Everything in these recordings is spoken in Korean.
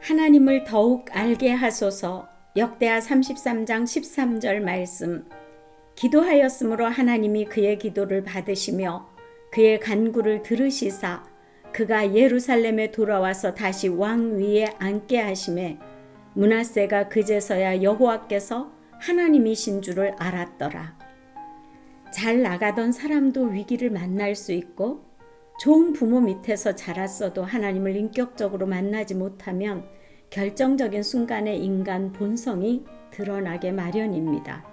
하나님을 더욱 알게 하소서 역대하 33장 13절 말씀 기도하였으므로 하나님이 그의 기도를 받으시며 그의 간구를 들으시사 그가 예루살렘에 돌아와서 다시 왕 위에 앉게 하심에 문하세가 그제서야 여호와께서 하나님이신 줄을 알았더라. 잘 나가던 사람도 위기를 만날 수 있고 좋은 부모 밑에서 자랐어도 하나님을 인격적으로 만나지 못하면 결정적인 순간에 인간 본성이 드러나게 마련입니다.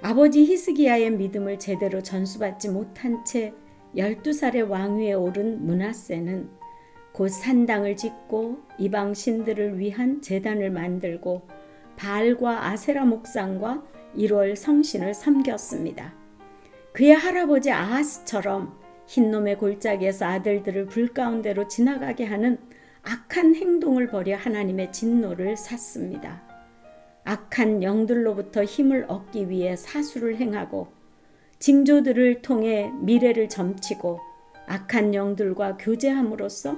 아버지 히스기야의 믿음을 제대로 전수받지 못한 채 12살의 왕위에 오른 문하세는 곧 산당을 짓고 이방 신들을 위한 재단을 만들고 바알과 아세라 목상과 1월 성신을 섬겼습니다. 그의 할아버지 아하스처럼 흰놈의 골짜기에서 아들들을 불 가운데로 지나가게 하는 악한 행동을 벌여 하나님의 진노를 샀습니다. 악한 영들로부터 힘을 얻기 위해 사수를 행하고 징조들을 통해 미래를 점치고 악한 영들과 교제함으로써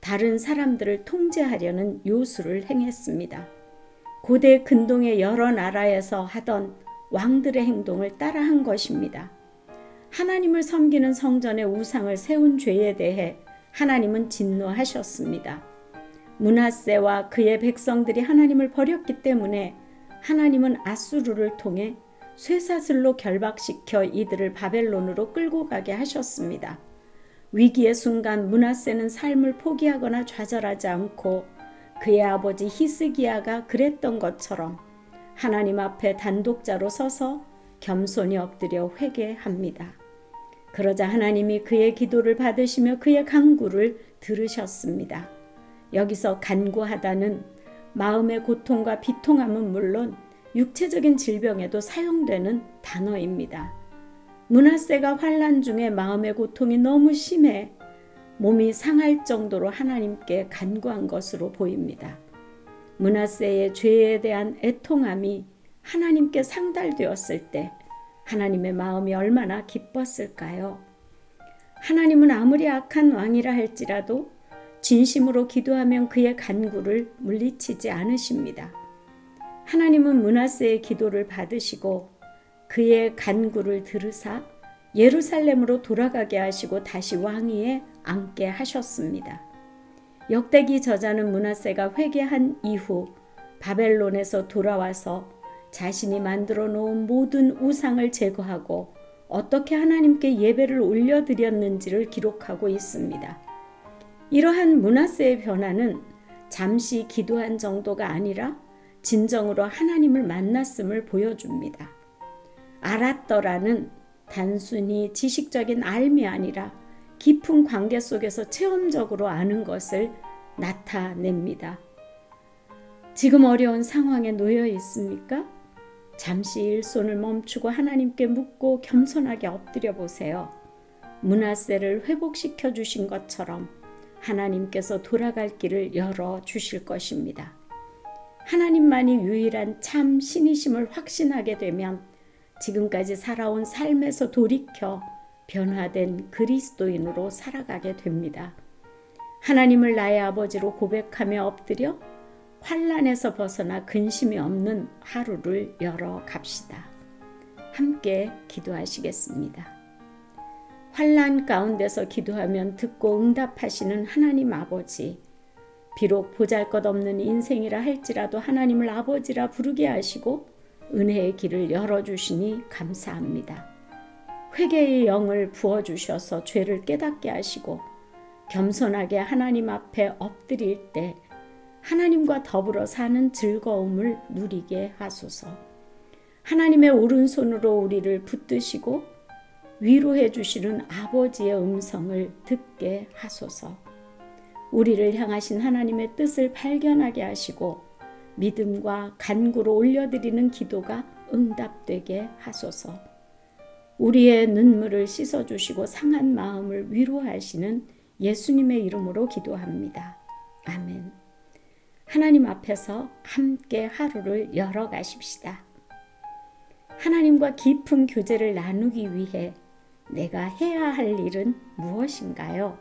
다른 사람들을 통제하려는 요술을 행했습니다. 고대 근동의 여러 나라에서 하던 왕들의 행동을 따라한 것입니다. 하나님을 섬기는 성전에 우상을 세운 죄에 대해 하나님은 진노하셨습니다. 문하세와 그의 백성들이 하나님을 버렸기 때문에 하나님은 아수르를 통해 쇠사슬로 결박시켜 이들을 바벨론으로 끌고 가게 하셨습니다. 위기의 순간 문하세는 삶을 포기하거나 좌절하지 않고 그의 아버지 히스기야가 그랬던 것처럼 하나님 앞에 단독자로 서서 겸손히 엎드려 회개합니다. 그러자 하나님이 그의 기도를 받으시며 그의 간구를 들으셨습니다. 여기서 간구하다는 마음의 고통과 비통함은 물론 육체적인 질병에도 사용되는 단어입니다. 문하세가 환란 중에 마음의 고통이 너무 심해 몸이 상할 정도로 하나님께 간구한 것으로 보입니다. 문하세의 죄에 대한 애통함이 하나님께 상달되었을 때 하나님의 마음이 얼마나 기뻤을까요? 하나님은 아무리 악한 왕이라 할지라도 진심으로 기도하면 그의 간구를 물리치지 않으십니다. 하나님은 문하세의 기도를 받으시고 그의 간구를 들으사 예루살렘으로 돌아가게 하시고 다시 왕위에 앉게 하셨습니다. 역대기 저자는 문하세가 회개한 이후 바벨론에서 돌아와서 자신이 만들어 놓은 모든 우상을 제거하고 어떻게 하나님께 예배를 올려드렸는지를 기록하고 있습니다. 이러한 문하세의 변화는 잠시 기도한 정도가 아니라 진정으로 하나님을 만났음을 보여줍니다. 알았더라는 단순히 지식적인 알미 아니라 깊은 관계 속에서 체험적으로 아는 것을 나타냅니다. 지금 어려운 상황에 놓여 있습니까? 잠시 일손을 멈추고 하나님께 묻고 겸손하게 엎드려 보세요. 문하세를 회복시켜 주신 것처럼 하나님께서 돌아갈 길을 열어 주실 것입니다. 하나님만이 유일한 참 신이심을 확신하게 되면 지금까지 살아온 삶에서 돌이켜 변화된 그리스도인으로 살아가게 됩니다. 하나님을 나의 아버지로 고백하며 엎드려 환란에서 벗어나 근심이 없는 하루를 열어 갑시다. 함께 기도하시겠습니다. 환란 가운데서 기도하면 듣고 응답하시는 하나님 아버지. 비록 보잘것없는 인생이라 할지라도 하나님을 아버지라 부르게 하시고 은혜의 길을 열어 주시니 감사합니다. 회개의 영을 부어 주셔서 죄를 깨닫게 하시고 겸손하게 하나님 앞에 엎드릴 때 하나님과 더불어 사는 즐거움을 누리게 하소서. 하나님의 오른손으로 우리를 붙드시고 위로해 주시는 아버지의 음성을 듣게 하소서. 우리를 향하신 하나님의 뜻을 발견하게 하시고 믿음과 간구로 올려드리는 기도가 응답되게 하소서. 우리의 눈물을 씻어주시고 상한 마음을 위로하시는 예수님의 이름으로 기도합니다. 아멘. 하나님 앞에서 함께 하루를 열어 가십시다. 하나님과 깊은 교제를 나누기 위해 내가 해야 할 일은 무엇인가요?